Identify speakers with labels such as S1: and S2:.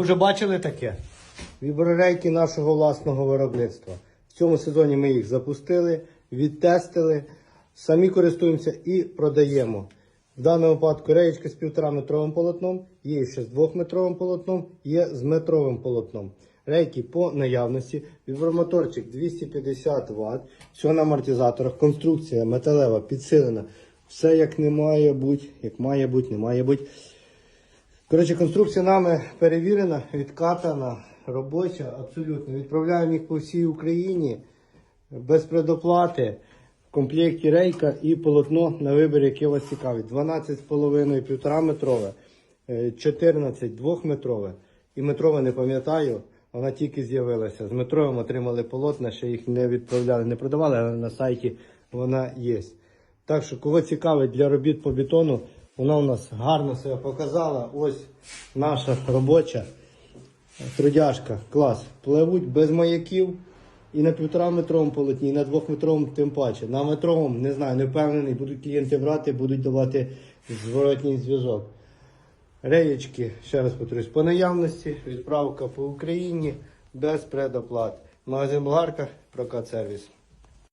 S1: Ви вже бачили таке? Віброрейки нашого власного виробництва. В цьому сезоні ми їх запустили, відтестили, самі користуємося і продаємо. В даному випадку реєчка з 1,5 метровим полотном, є ще з 2 метровим полотном, є з метровим полотном. Рейки по наявності, вібромоторчик 250 Вт, все на амортизаторах, конструкція металева, підсилена. Все як не має бути, як має бути, не має бути. Коротше, конструкція нами перевірена, відкатана, робоча, абсолютно. Відправляємо їх по всій Україні без предоплати. В комплекті рейка і полотно на вибір, яке вас цікавить. 12,5 1,5 метрове, е, 14 2-метрове і метрове не пам'ятаю. Вона тільки з'явилася. З метровим отримали полотна, ще їх не відправляли, не продавали, але на сайті вона є. Так що, кого цікавить для робіт по бетону, вона у нас гарно себе показала. Ось наша робоча трудяжка, клас. Пливуть без маяків і на півтора метровому полотні, і на двохметровому тим паче. На метровому, не знаю, не впевнений, будуть клієнти брати, будуть давати зворотній зв'язок. Реєчки, ще раз повторюсь, по наявності, відправка по Україні без предоплат. Магазин Болгарка, прокат сервіс.